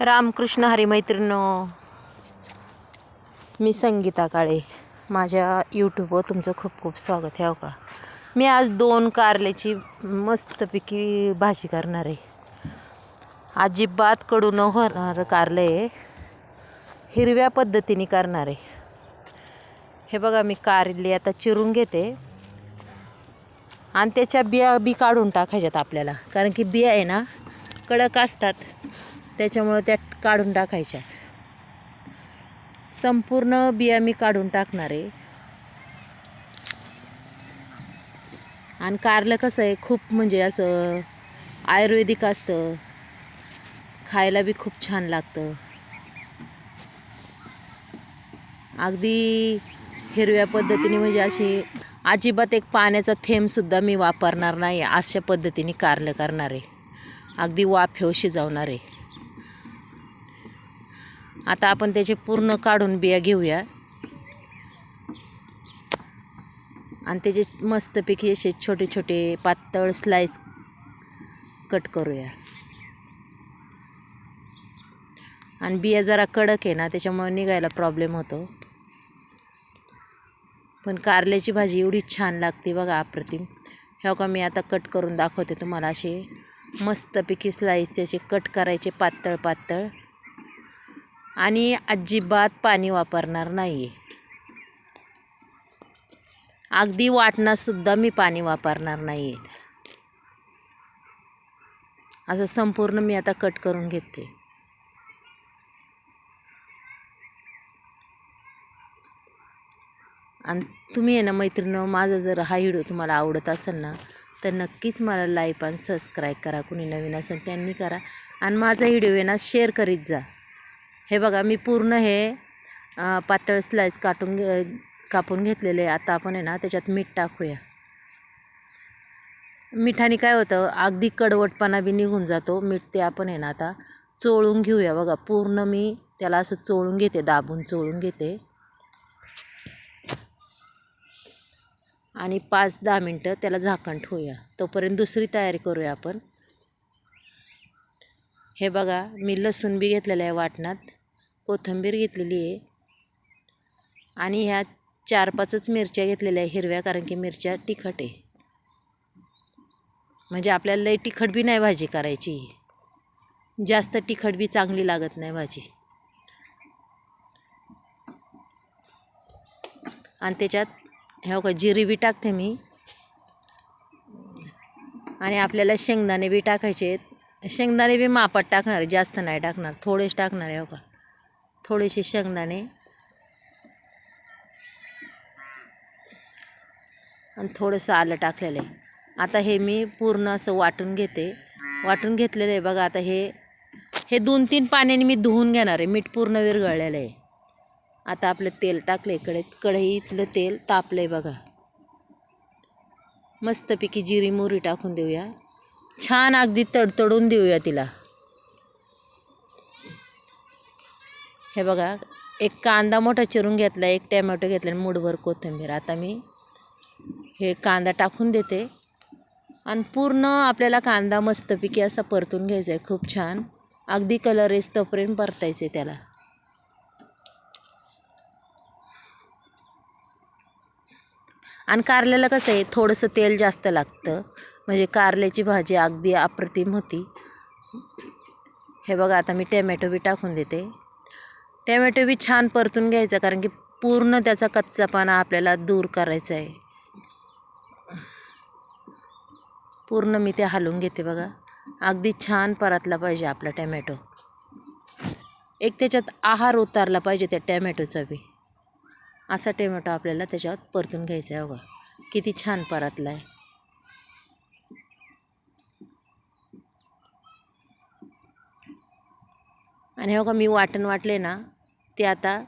रामकृष्ण हरी मैत्रिणो मी संगीता काळे. माझ्या यूट्यूबवर तुमचं खूप खूप स्वागत आहे हो का? मी आज दोन कारल्याची मस्तपैकी भाजी करणार आहे. अजिबात कडू न होणारं कारलं आहे. हिरव्या पद्धतीने करणार आहे. हे बघा मी कारली आता चिरून घेते. आणि त्याच्या बिया बी काढून टाकायच्यात आपल्याला. कारण की बिया आहे ना कडक असतात. त्याच्यामुळं त्या काढून टाकायच्या. संपूर्ण बिया मी काढून टाकणार आहे. आणि कारलं कसं आहे खूप म्हणजे असं आयुर्वेदिक असतं. खायला बी खूप छान लागतं. अगदी हिरव्या पद्धतीने म्हणजे अशी अजिबात एक पाण्याचा थेंबसुद्धा मी वापरणार नाही अशा पद्धतीने कारलं करणार आहे. अगदी वाफेव शिजवणार आहे. आता आपण त्याचे पूर्ण काढून बिया घेऊया. आणि त्याचे मस्तपैकी असे छोटे छोटे पातळ स्लाइस कट करूया. आणि बिया जरा कडक आहे ना त्याच्यामुळे निघायला प्रॉब्लेम होतो. पण कारल्याची भाजी एवढी छान लागते बघा अप्रतिम. ह्या का मी आता कट करून दाखवते तुम्हाला असे मस्तपैकी स्लाइस त्याचे कट करायचे पातळ पातळ. आणि अजिबात पाणी वापरणार नाही आहे अगदी वाटणासुद्धा मी पाणी वापरणार नाही आहे असं संपूर्ण मी आता कट करून घेते. आणि तुम्ही आहे ना मैत्रिणी माझा जर हा व्हिडिओ तुम्हाला आवडत असेल ना तर नक्कीच मला लाईक आणि सबस्क्राईब करा. कुणी नवीन असेल त्यांनी करा. आणि माझा व्हिडिओ आहे ना शेअर करीत जा. हे बघा मी पूर्ण हे पातळ स्लाईस काटून घे कापून घेतलेले आहे. आता आपण आहे ना त्याच्यात मीठ टाकूया. मिठाने काय होतं अगदी कडवटपणा बी निघून जातो. मीठ ते आपण आहे ना आता चोळून घेऊया. बघा पूर्ण मी त्याला असं चोळून घेते दाबून चोळून घेते. आणि पाच दहा मिनटं त्याला झाकण ठेवूया. तोपर्यंत दुसरी तयारी करूया आपण. हे बघा मी लसूण बी घेतलेलं आहे वाटणात. कोथिंबीर घेतलेली आहे. आणि ह्या चार पाचच मिरच्या घेतलेल्या आहे हिरव्या कारण की मिरच्या तिखट आहे. म्हणजे आपल्याला लई तिखट बी नाही भाजी करायची. जास्त तिखट बी चांगली लागत नाही भाजी. आणि त्याच्यात ह्या का जिरी बी टाकते मी. आणि आपल्याला शेंगदाणे बी टाकायचे आहेत. शेंगदाणे बी मापात टाकणार आहे, जास्त नाही टाकणार थोडेच टाकणार आहे हो का थोडेसे शेंगदाणे. आणि थोडंसं आलं टाकलेलं आहे. आता हे मी पूर्ण असं वाटून घेते. वाटून घेतलेलं आहे बघा आता हे हे दोन तीन पाण्याने मी धुवून घेणार आहे. मीठ पूर्ण विरघळलेलं आहे. आता आपलं तेल टाकलं आहे. कढईत कढईतलं तेल तापलं आहे बघा. मस्तपैकी जिरी मोहरी टाकून देऊया. छान अगदी तडतडून देऊया तिला. हे बघा एक कांदा मोठा चिरून घेतला एक टॅमॅटो घेतला आणि मुठभर कोथिंबीर. आता मी हे कांदा टाकून देते. आणि पूर्ण आपल्याला कांदा मस्तपैकी असा परतून घ्यायचा आहे. खूप छान. अगदी कलर येस्तोपर्यंत परतायचं आहे त्याला. आणि कारल्याला कसं आहे थोडंसं तेल जास्त लागतं. म्हणजे कारल्याची भाजी अगदी अप्रतिम होती. हे बघा आता मी टॅमॅटो बी टाकून देते. टॅमॅटो बी छान परतून घ्यायचा कारण की पूर्ण त्याचा कच्चापणा आपल्याला दूर करायचा आहे पूर्ण मी ते हलवून घेते बघा. अगदी छान परतला पाहिजे आपला टॅमॅटो. एक त्याच्यात आहार उतारला पाहिजे त्या टॅमॅटोचा बी. असा टॅमॅटो आपल्याला त्याच्यात परतून घ्यायचा आहे बघा. किती छान परतला आहे आणि हो का मी वाटण वाटले ना ते आता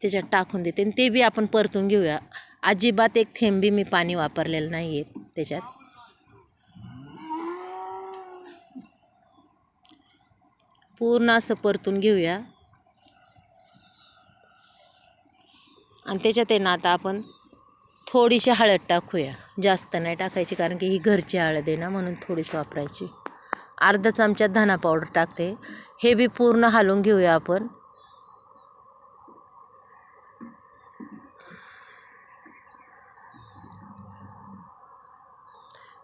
त्याच्यात टाकून देते आणि ते बी आपण परतून घेऊया. अजिबात एक थेंबी मी पाणी वापरलेलं नाही आहे त्याच्यात. पूर्ण असं परतून घेऊया. आणि त्याच्यात आहे ना आता आपण थोडीशी हळद टाकूया. जास्त नाही टाकायची कारण की ही घरची हळद आहे ना म्हणून थोडीशी वापरायची. अर्धा चमचा धना पावडर टाकते. हे बी पूर्ण हलवून घेऊया आपण.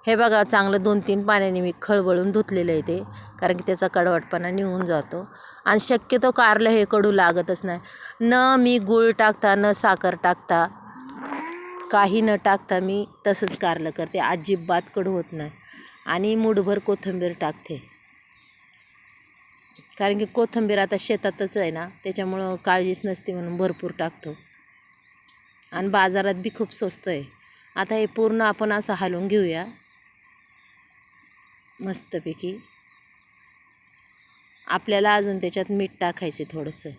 हे बघा चांगलं दोन तीन पाण्याने मी खळबळून धुतलेलं आहे ते कारण की त्याचा कडवटपणा निघून जातो. आणि शक्यतो कारलं हे कडू लागतच नाही. न मी गूळ टाकता न साखर टाकता काही न टाकता मी तसंच कारलं करते. अजिबात कडू होत नाही. आणि मुठभर कोथिंबीर टाकते. कारण की कोथिंबीर आता शेतातच आहे ना त्याच्यामुळं काळजीच नसते म्हणून भरपूर टाकतो. आणि बाजारात बी खूप स्वस्त आहे. आता हे पूर्ण आपण असं हलवून घेऊया. मस्तपैकी. आपल्याला अजून त्याच्यात मीठ टाकायचं थोडंसं.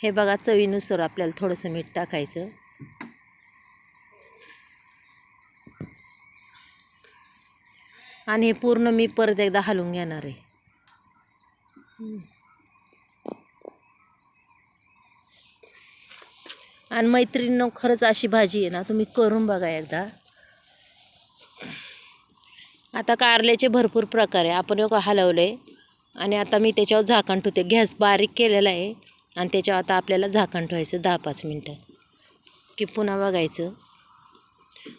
हे बघा चवीनुसार आपल्याला थोडंसं मीठ टाकायचं. आणि हे पूर्ण मी परत एकदा हलवून घेणार आहे. आणि मैत्रिणीनं खरंच अशी भाजी आहे ना तुम्ही करून बघा एकदा. आता कारल्याचे भरपूर प्रकार आहे. आपण एवढं हलवलं आणि आता मी त्याच्यावर झाकण ठेवते. गॅस बारीक केलेला आहे. आणि त्याच्यावर आता आपल्याला झाकण ठेवायचं दहा पाच मिनटं. की पुन्हा बघायचं.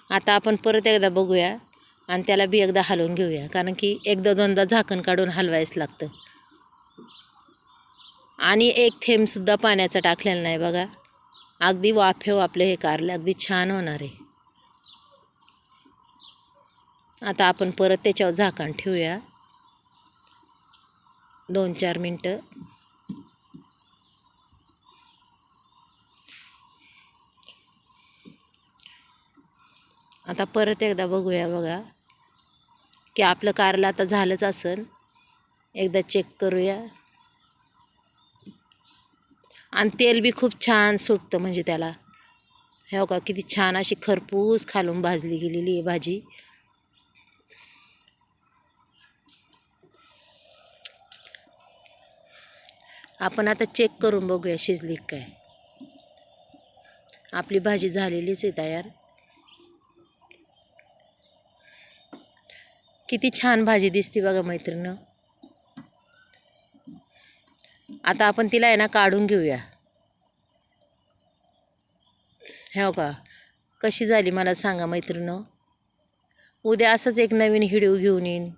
आता आपण परत एकदा बघूया. आणि त्याला बी एकदा हलवून घेऊया. कारण की एकदा दोनदा झाकण काढून हलवायच लागतं. आणि एक थेंबसुद्धा पाण्याचा टाकलेला नाही बघा. अगदी वाफेव आपलं हे कारलं अगदी छान होणार आहे. आता आपण परत त्याच्यावर झाकण ठेवूया. दोन चार मिनटं. आता परत एकदा बघूया बघा की आपलं कारलं आता झालंच असेल एकदा चेक करूया. आणि तेल बी खूप छान सुटतं म्हणजे त्याला. हे का किती छान अशी खरपूस खालून भाजली गेलेली आहे भाजी. आपण आता चेक करून बघूया शिजली काय. आपली भाजी झालेलीच आहे तयार. किती छान भाजी दिसते बघा मैत्रिणं. आता आपण तिला आहे ना काढून घेऊया. हो का? कशी झाली मला सांगा मैत्रिणं. उद्या असंच एक नवीन हिडिओ घेऊन येईन.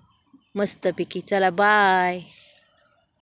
मस्तपैकी. चला बाय